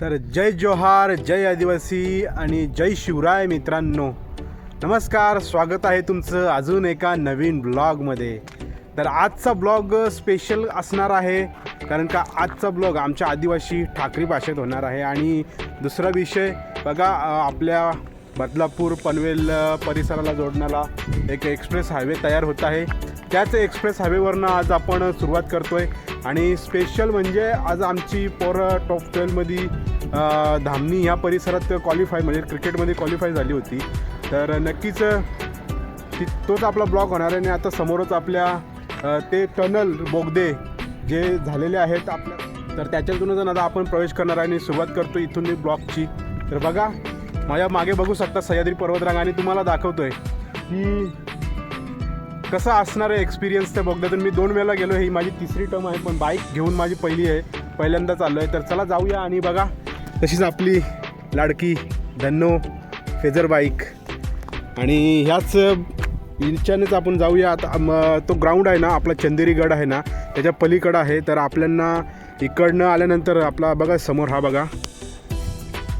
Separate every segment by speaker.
Speaker 1: तर जय जोहार जय आदिवासी आणि जय शिवराय मित्रांनो. नमस्कार स्वागत आहे तुमचं अजून एका नवीन ब्लॉगमध्ये. तर आजचा ब्लॉग स्पेशल असणार आहे कारण का आजचा ब्लॉग आमच्या आदिवासी ठाकरी भाषेत होणार आहे. आणि दुसरा विषय बघा आपल्या बदलापूर पनवेल परिसराला जोडणारा एक एक्सप्रेस हायवे तयार होत आहे. त्याच एक्सप्रेस हायवेवरनं आज आपण सुरुवात करतो आहे आणि स्पेशल म्हणजे आज आमची पोरं टॉप ट्वेल्वमध्ये धामणी ह्या परिसरात क्वालिफाय म्हणजे क्रिकेटमध्ये क्वालिफाय झाली होती. तर नक्कीच ती तोच आपला ब्लॉक होणार आहे आणि आता समोरच आपल्या ते टनल बोगदे जे झालेले आहेत आपल्या. तर त्याच्यातूनच आता आपण प्रवेश करणार आहे आणि सुरुवात करतो इथून मी ब्लॉकची तर बघा माझ्या मागे बघू शकता सह्याद्री पर्वतरांग आणि तुम्हाला आहे की कसं असणार आहे एक्सपिरियन्स त्या बोगद्यातून मी दोन वेळेला गेलो ही माझी तिसरी टर्म आहे पण बाईक घेऊन माझी पहिली आहे पहिल्यांदा चाललो आहे तर चला जाऊया आणि बघा तशीच आपली लाडकी धन्नो फेजर बाईक आणि ह्याच इच्छानेच आपण जाऊया. आता मग तो ग्राउंड आहे ना आपला चंदेरीगड आहे ना त्याच्या पलीकडं आहे. तर आपल्यांना इकडनं आल्यानंतर आपला बघा समोर हा बघा.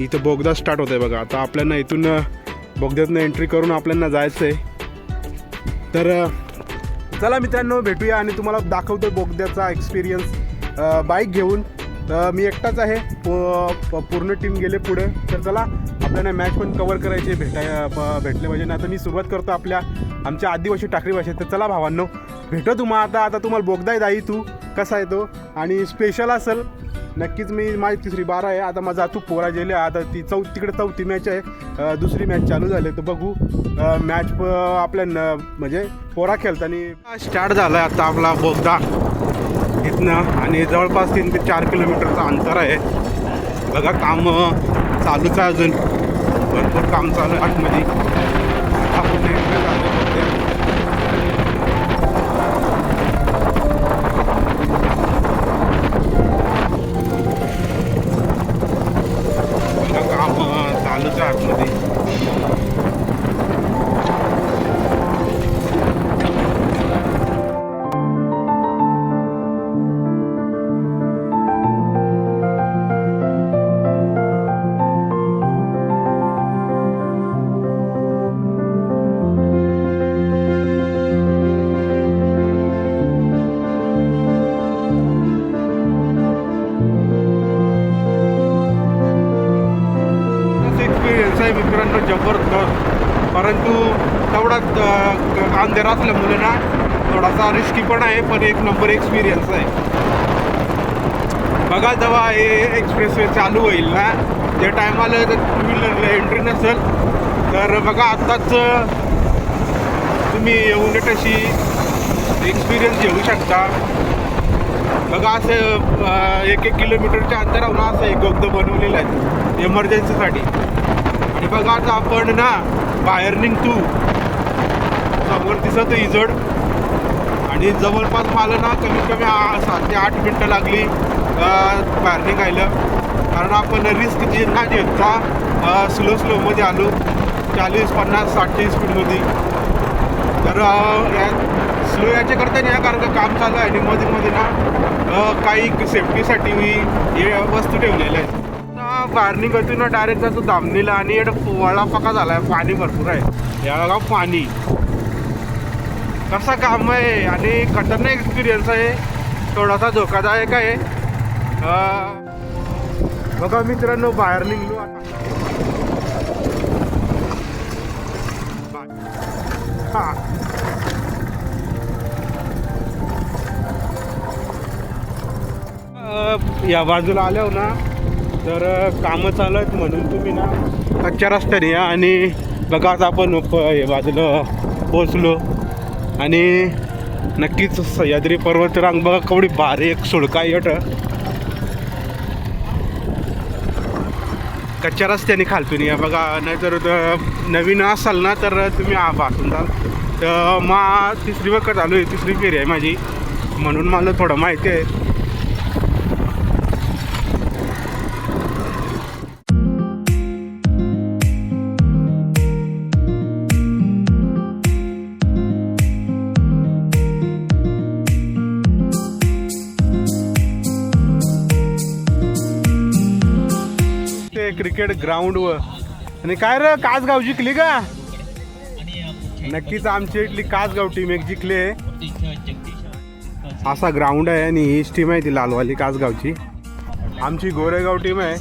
Speaker 1: इथं बोगदा स्टार्ट होत आहे बघा. आता आपल्यांना इथून बोगद्यातनं एंट्री करून आपल्यांना जायचं आहे तर चला मित्रांनो भेटूया आणि तुम्हाला दाखवतो बोगद्याचा एक्सपिरियन्स बाईक घेऊन. तर मी एकटाच आहे. प- प- पूर्ण टीम गेले पुढे. तर चला आपल्याला मॅच पण कवर करायचे भेटाय प- भेटले पाहिजे. आता मी सुरुवात करतो आपल्या आमच्या आदिवासी टाकरी भाषेत. तर चला भावांनो भेटो तुम्हा आता. आता तुम्हाला बोगदाय दाई तू. कसा आहे तो? आणि स्पेशल असेल. नक्कीच मी माझी तिसरी बारा आहे. आता माझा तू पोरा गेले आता ती चौ तिकडे चौथी मॅच आहे. दुसरी मॅच चालू झाली. तर बघू. मॅच आपल्या न- म्हणजे पोरा खेळताना स्टार्ट झाला आता आपला बोगदा. इथनं आणि जवळपास तीन ते चार किलोमीटरचं अंतर आहे. बघा काम चालूच आहे अजून. भरपूर काम चालू आहे आतमध्ये. रिस्की पण आहे पण एक नंबर एक्सपिरियन्स आहे. बघा जेव्हा हे एक्सप्रेसवे चालू होईल ना ज्या टायमाला जर टू व्हीलरला एंट्री नसेल तर बघा आत्ताच तुम्ही उलट अशी एक्सपिरियन्स घेऊ शकता. बघा असं एक एक किलोमीटरच्या अंतरावर असं एक बोगदं बनवलेलं आहे इमर्जन्सीसाठी आणि बघा आता आपण ना बाहेर निघतो समोर दिसत इजड. आणि जवळपास मला ना कमीत कमी सात ते आठ मिनटं लागली अ, बाहेर निघायला कारण आपण रिस्क जी ना घेता स्लो स्लोमध्ये आलो चाळीस पन्नास साठच्या स्पीडमध्ये तर या स्लो याच्याकरता नाही कारण का काम चालू आहे आणि मध्ये मध्ये ना काही सेफ्टीसाठी मी हे वस्तू ठेवलेल्या आहेत. आता बाहेर निघतो ना डायरेक्ट जातो धामणीला आणि इकडं वळा पका झाला आहे पाणी भरपूर आहे. या पाणी. कसं काम आहे आणि खतरनाक एक्सपिरियन्स आहे थोडासा धोकादायक आहे. बघा मित्रांनो बाहेर निघलो हां. या बाजूला आल्यावर ना तर कामं चालू आहेत म्हणून तुम्ही ना कच्च्या रस्त्याने या आणि बघा आता आपण हे बाजूला पोचलो आणि नक्कीच सह्याद्री पर्वत रांग बघा कवडी भारी एक सुळका येट कच्च्या रस्त्याने खालतून या बघा नाहीतर नवीन असाल ना तर तुम्ही आ जाल. तर मा तिसरी वखत आलो आहे तिसरी फेरी आहे माझी. म्हणून मला थोडं माहिती आहे. क्रिकेट ग्राउंडवर. आणि काय रे काच गाव जिंकली का? नक्कीच आमची इथली काच गाव टीम एक जिंकली. असा ग्राउंड आहे आणि हीच टीम आहे ती लालवाली कासगावची. आमची गोरेगाव टीम आहे.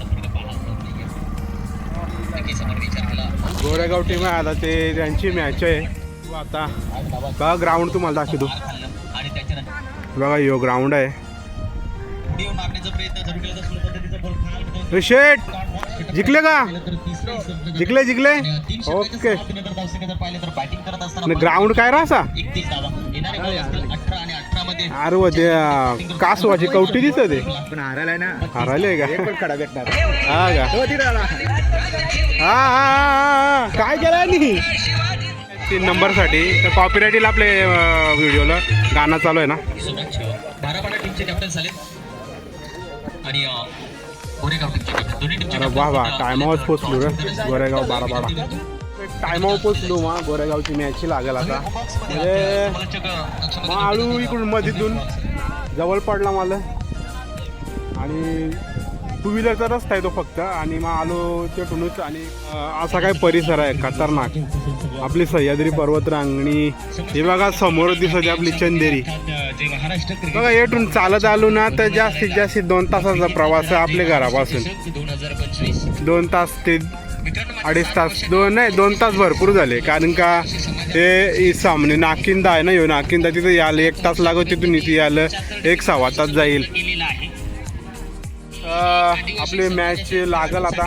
Speaker 1: गोरेगाव टीम आहे आता ते त्यांची मॅच आहे. आता बघा ग्राउंड तुम्हाला दाखवतो. बघा यो ग्राउंड आहे. ए, शेट जिंकले का? जिंकले जिंकले? ओके. ग्राउंड काय रा असा? अरे वा ते कासवाची कवटी दिसत ते
Speaker 2: पण हारायला ना.
Speaker 1: हरायले का?
Speaker 2: एक पण कडा भेटणार.
Speaker 1: हा का?
Speaker 2: हो.
Speaker 1: हा हा. काय केलं नाही तीन नंबरसाठी. तर कॉपीराईटीला आपले व्हिडिओला. गाणं चालू आहे ना?
Speaker 3: बारापाडा टीमचे कॅप्टन झाले आणि
Speaker 1: अरे वा वा. टायमावर पोचलो रे गोरेगाव बारा बारा टायमावर पोचलो मा. गोरेगावची मॅच लागेल आता. म्हणजे मग आळू इकडून मधीतून जवळ पडला मला. आणि टू व्हीलरचा रस्ता आहे तो फक्त आणि मग आलो तिथूनच आणि असा काय परिसर आहे खतरनाक. आपली सह्याद्री पर्वतरांगणी हे बघा समोर दिसते आपली चंदेरी. बघा येथून चालत आलो ना तर जास्तीत जास्त दोन तासाचा प्रवास आहे आपल्या घरापासून.
Speaker 3: दोन
Speaker 1: तास ते अडीच तास दोन नाही दोन तास भरपूर झाले. कारण का ते सामने नाकिंदा आहे ना यो नाकिंदा तिथं यायला एक तास लागत तिथून इथे यायला एक सव्वा तास जाईल. आपली मॅच लागल आता.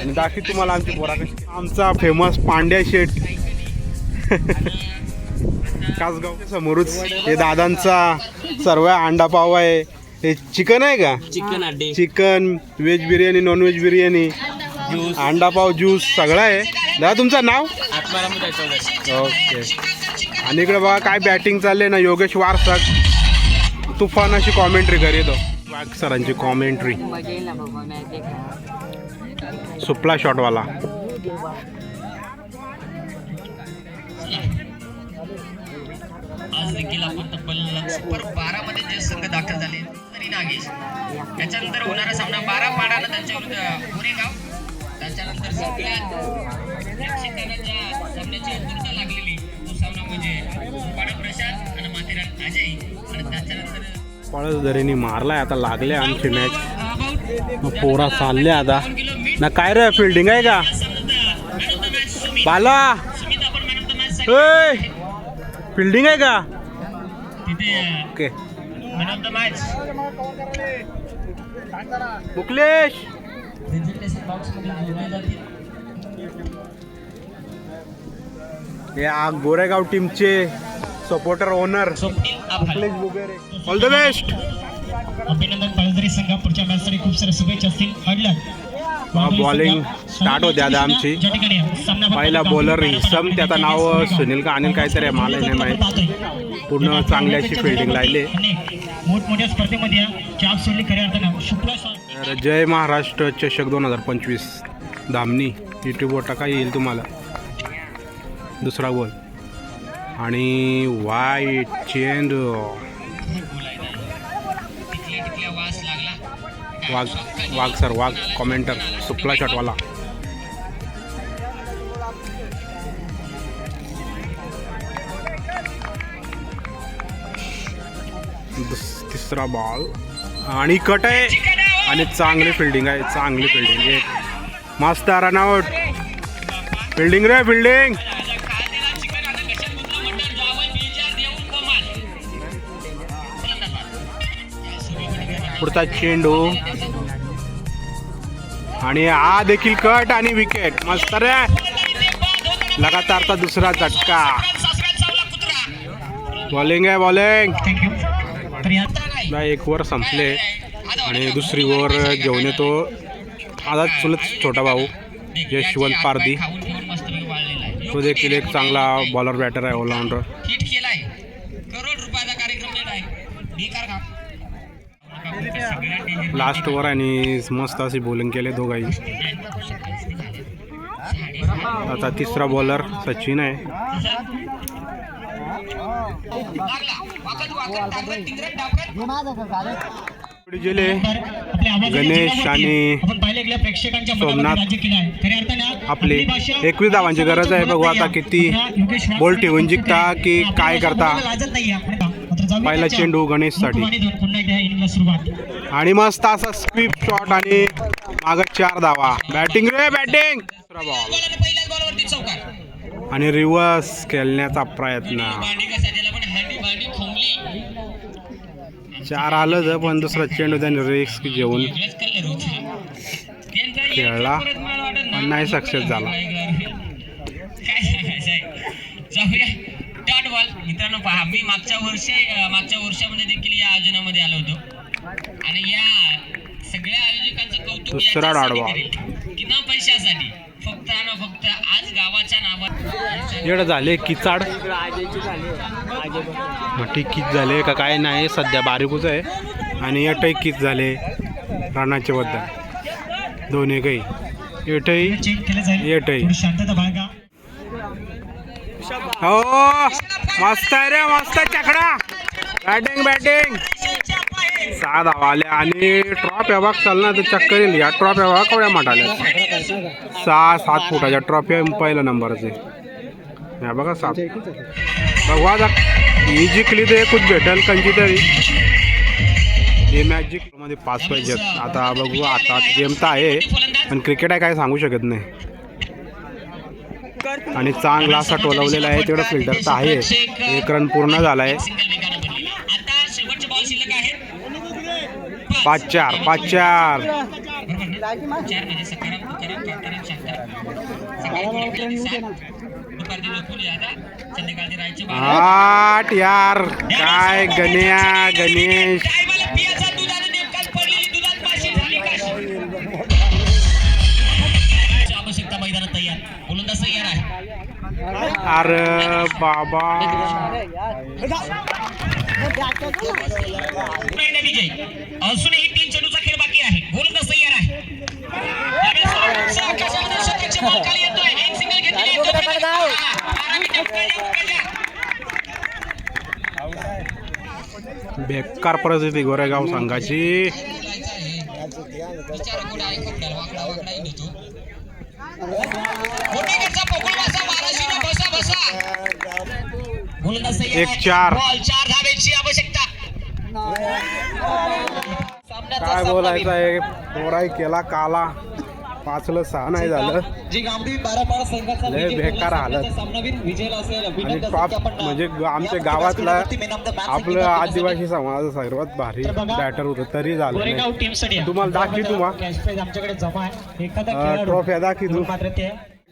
Speaker 1: आणि दाखी तुम्हाला आमची पोरा कशी? आमचा फेमस पांड्या शेट कासगाव समोरच. हे दादांचा सर्व अंडा पाव आहे. हे चिकन आहे का?
Speaker 3: चिकन अड्डे.
Speaker 1: Chicken veg biryani non veg biryani अंडा पाव ज्यूस सगळं आहे. दादा तुमचं नाव? ओके आणि इकडे बघा काय बॅटिंग चालले ना योगेश वारसक. तुफान अशी कॉमेंट्री करीतो वाघ सरांची कॉमेंट्री
Speaker 4: बघेल
Speaker 1: सुपला शॉटवाला.
Speaker 3: आज देखील आपण तब्बल सुपर बारा मध्ये जे संघ दाखल झाले तरी नागेश. त्याच्यानंतर होणारा सामना बारा पाडानं त्यांच्या विरुद्ध गोरेगाव त्याच्यानंतर सगळ्यात सामन्याची आतुरता लागलेली तो सामना म्हणजे पाडा प्रशांत आणि माथेरान अजय. आणि त्याच्यानंतर
Speaker 1: पळसदरीने मारलाय आता लागले आमची मॅच पोरा चालले आता. ना काय रे फिल्डिंग आहे का? बाला! फिल्डिंग आहे का? ओके. मुकलेश!
Speaker 3: या
Speaker 1: हे गोरेगाव टीमचे सपोर्टर ओनर बुगेरे ऑल द बेस्ट
Speaker 3: अभिनंदन संघ पुढच्या मॅचसाठी खूप साऱ्या शुभेच्छा असतील.
Speaker 1: बॉलिंग स्टार्ट होते आता आमची. पहिला बॉलर हिसम त्याचं नाव सुनील का अनिल काहीतरी आहे मला नाही माहीत. पूर्ण चांगली अशी फिल्डिंग लागली
Speaker 3: मोठमोठ्या स्पर्धेमध्ये चाप सोडली खऱ्या अर्थानं. शुक्ला
Speaker 1: तर जय महाराष्ट्र चषक दोन हजार पंचवीस. धामणी यूट्यूबवर टाका येईल तुम्हाला. दुसरा गोल आणि वाईट चेंडू वाघ वाघ सर वाघ कॉमेंटर सुपला शॉटवाला दुस- तिसरा बॉल आणि कट आहे. आणि चांगली फिल्डिंग आहे चांगली फिल्डिंग एक. मस्त रन आउट फिल्डिंग रे फिल्डिंग पुढचा चेंडू. आणि हा देखील कट आणि विकेट. मस्त रे. लगातारचा दुसरा झटका. बॉलिंग आहे बॉलिंग एक ओव्हर संपले. आणि दुसरी ओव्हर घेऊन येतो. आता चुलत छोटा भाऊ यशवंत पारदी तो देखील एक चांगला बॉलर बॅटर आहे ऑलराऊंडर लास्ट ओव्हर आणि मस्त अशी बॉलिंग केले दोघाही आता तिसरा बॉलर सचिन आहे. जिले गणेश आणि सोमनाथ. आपले
Speaker 2: आपली
Speaker 1: एकवीस धावांची गरज आहे. बघू आता किती बॉल ठेवून जिंकता की काय करता. पहिला चेंडू गणेशसाठी.
Speaker 2: सुरुवात.
Speaker 1: आणि मस्त असा स्वीप शॉट आणि माग चार धावा. बॅटिंग रे बॅटिंग दुसरा बॉल
Speaker 3: पहिल्याच बॉलवरती चौकार
Speaker 1: आणि रिव्हर्स खेळण्याचा प्रयत्न. चार आलं पण दुसरा चेंडू त्याने रिस्क घेऊन खेळला. पण नाही सक्सेस झाला.
Speaker 3: मित्रांनो पहा मी मागच्या वर्षी मागच्या वर्षामध्ये देखील या आयोजनामध्ये आलो होतो. आणि या सगळ्या आयोजकांचं कौतुक
Speaker 1: दुसरा
Speaker 3: की ना पैशासाठी. फक्त फक्त आज गावाच्या नावात
Speaker 1: एवढं झाले किचाड मोठी किच झाले का काय नाही सध्या बारीकच आहे. आणि एटही किच झाले? रानाच्या बद्दल दोन्ही काही. एटही
Speaker 2: बाळगा
Speaker 1: हो मस्त आहे रे मस्त चकडा. बॅटिंग बॅटिंग सहा धावा आले आणि ट्रॉप बघ चाल ना तर चक्कर येईल. या ट्रॉप बघा कवड्या माटाल्या सहा सात फुटाच्या ट्रॉफ्या पहिल्या नंबरचे. या बघा सात. बघू आता ही जिंकली तर एकूच भेटेल कंची तरी. हे मॅच जिंकमध्ये पाच पाहिजेत. आता बघू आता गेम तर आहे पण क्रिकेट आहे काय सांगू शकत नाही. आणि चांगला असा टोलवलेला आहे तेवढं फिल्टर तर आहे. एक रन पूर्ण झाला आहे
Speaker 3: सिंगल वेगानं बनली आता शेवटचे बॉल शिल्लक आहेत
Speaker 1: पाच चार पाच चार
Speaker 3: चार म्हणजे सकाराम तुकाराम कांताराम शांताराम
Speaker 1: आठ यार. काय गण्या गणेश. अरे बाबा.
Speaker 3: पुन्हा विजय अजूनही तीन चेंडूचा खेळ बाकी आहे. गोलंदाज तयार आहे. यावेळेस आकाशामध्ये शतकाची बॉल खाली येतोय. एक सिंगल.
Speaker 1: बेकार परिस्थिती गोरेगाव संघाची. एक. चार.
Speaker 3: बॉल चार धावेची आवश्यकता.
Speaker 1: काय बोलायचं आहे? पोराई केला काला. पाचलं सहा नाही झालं. लय
Speaker 5: विजय
Speaker 1: बेकार हालत.
Speaker 5: असेल.
Speaker 1: आणि टॉप म्हणजे आमच्या गावातला आपलं आदिवासी समाजाचं सर्वात भारी बॅटर होतं तरी झालं नाही. तुम्हाला दाखवी तुम्हा
Speaker 2: खेळाडू
Speaker 1: ट्रॉफ्या दाखवी तू.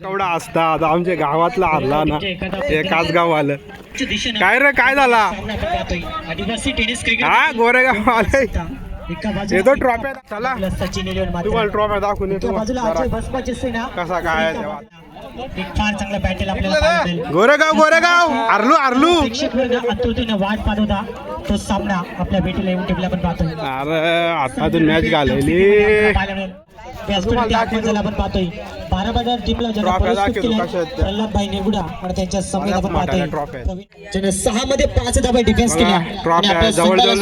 Speaker 1: केवढा असता आता आमच्या गावातला हरला ना. एकाच गाव आलं काय रे काय झाला? हा गोरेगाव आले येतो ट्रॉफ्या चला. तुम्हाला ट्रॉफ्या दाखवून येतो कसा काय
Speaker 2: एक फार चांगला बॅटेल आपल्याला पाहायला मिळेल.
Speaker 1: गोरेगाव गोरेगाव!
Speaker 2: वर्ग आतुरतेने वाट पाहत होता. तो सामना आपल्या भेटीला येऊन टेबल आपण पाहतोय.
Speaker 1: अरे आतातून मॅच घालवली.
Speaker 2: आपण पाहतोय. बारा बाजार टीमला नेगुडा आणि त्यांच्या आपण ज्याने सहा मध्ये पाच धाबा डिफेन्स
Speaker 1: जवळजवळ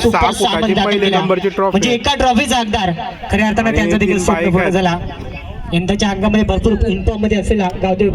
Speaker 2: केला.
Speaker 1: नंबरची ट्रॉफी.
Speaker 2: म्हणजे एका ट्रॉफीचा हकदार खऱ्या अर्थानं त्यांचा देखील स्वप्न पूर्ण. झाला. यंदाच्या अंगामध्ये भरपूर इन्फॉर्ममध्ये असलेला गावदेवी